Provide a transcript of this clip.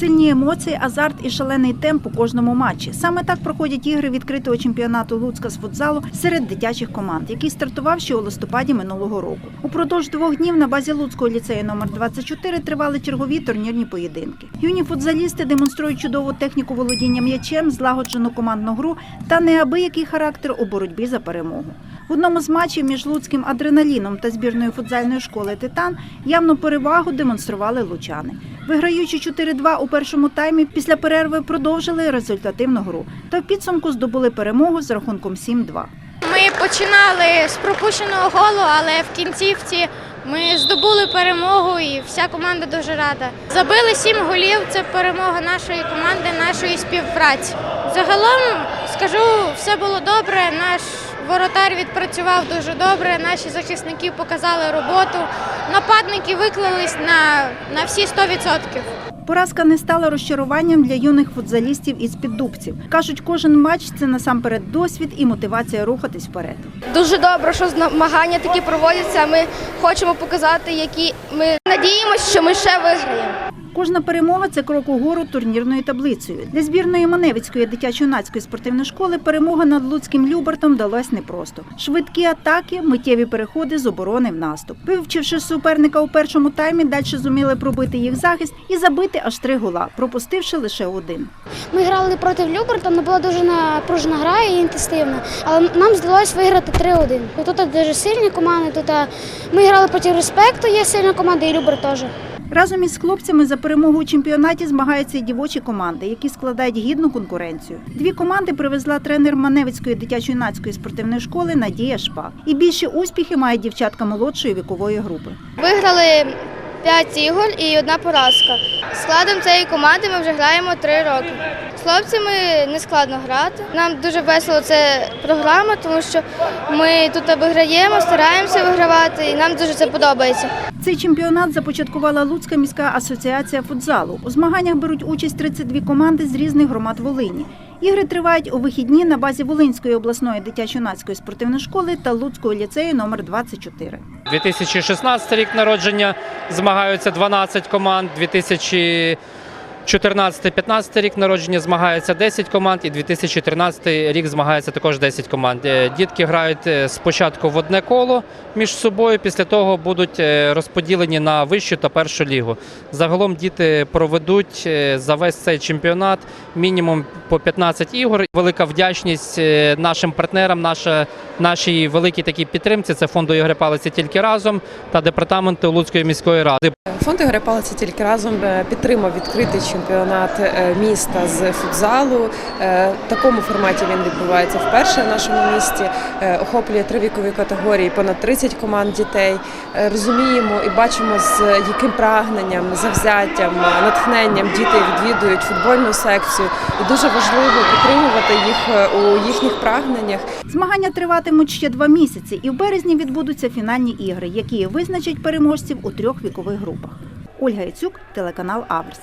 Сильні емоції, азарт і шалений темп у кожному матчі. Саме так проходять ігри відкритого чемпіонату Луцька з футзалу серед дитячих команд, який стартував ще у листопаді минулого року. Упродовж двох днів на базі Луцького ліцею номер 24 тривали чергові турнірні поєдинки. Юні футзалісти демонструють чудову техніку володіння м'ячем, злагоджену командну гру та неабиякий характер у боротьбі за перемогу. В одному з матчів між луцьким адреналіном та збірною футзальної школи Титан явну перевагу демонстрували лучани. Виграючи 4-2 у першому таймі, після перерви продовжили результативну гру та в підсумку здобули перемогу з рахунком 7-2. Ми починали з пропущеного голу, але в кінцівці ми здобули перемогу і вся команда дуже рада. Забили сім голів. Це перемога нашої команди, нашої співпраці. Загалом скажу, все було добре. Наш воротар відпрацював дуже добре. Наші захисники показали роботу. Нападники виклались на, на всі 100%. Поразка не стала розчаруванням для юних футзалістів із піддубців. Кажуть, кожен матч це насамперед досвід і мотивація рухатись вперед. Дуже добре, що змагання такі проводяться. Ми хочемо показати, які ми надіємося, що ми ще виграємо. Кожна перемога це крок угору турнірною таблицею. Для збірної Маневицької дитячо-юнацької спортивної школи перемога над Луцьким Любертом далась непросто. Швидкі атаки, миттєві переходи з оборони в наступ. Вивчивши суперника у першому таймі, далі зуміли пробити їх захист і забити аж три гола, пропустивши лише один. Ми грали проти Люберта, вона була дуже напружена гра і інтенсивна, але нам вдалося виграти 3-1. Тут дуже сильні команди. Тут ми грали проти респекту, є сильна команда, і Любер теж. Разом із хлопцями за перемогу у чемпіонаті змагаються і дівочі команди, які складають гідну конкуренцію. Дві команди привезла тренер Маневицької дитячо-юнацької спортивної школи Надія Шпак. І більші успіхи мають дівчатка молодшої вікової групи. Виграли 5 ігор і одна поразка. Складом цієї команди ми вже граємо 3 роки. З хлопцями не складно грати. Нам дуже весело це програма, тому що ми тут виграємо, стараємося вигравати, і нам дуже це подобається. Цей чемпіонат започаткувала Луцька міська асоціація футзалу. У змаганнях беруть участь 32 команди з різних громад Волині. Ігри тривають у вихідні на базі Волинської обласної дитячо-юнацької спортивної школи та Луцького ліцею номер 24. 2016 рік народження змагаються 12 команд. 2014-15 рік народження змагаються 10 команд, і 2013 рік змагається також 10 команд. Е, Дітки грають е, спочатку в одне коло між собою, після того будуть е, розподілені на вищу та першу лігу. Загалом діти проведуть за весь цей чемпіонат мінімум по 15 ігор. Велика вдячність нашим партнерам, наша, нашій великій такій підтримці. Це фонду Ігоря Палиці тільки разом та департаменту Луцької міської ради. Фонд Ігоря Палиця тільки разом е, підтримав відкритий чемпіонат е, міста з футзалу. Е, В такому форматі він відбувається вперше в нашому місті. Охоплює три вікові категорії, понад 30 команд дітей. Розуміємо і бачимо, з яким прагненням, завзяттям, натхненням діти відвідують футбольну секцію. І дуже важливо підтримувати у їхніх прагненнях. Змагання триватимуть ще два місяці, і в березні відбудуться фінальні ігри, які визначать переможців у трьох вікових групах. Ольга Яцюк, телеканал Аверс.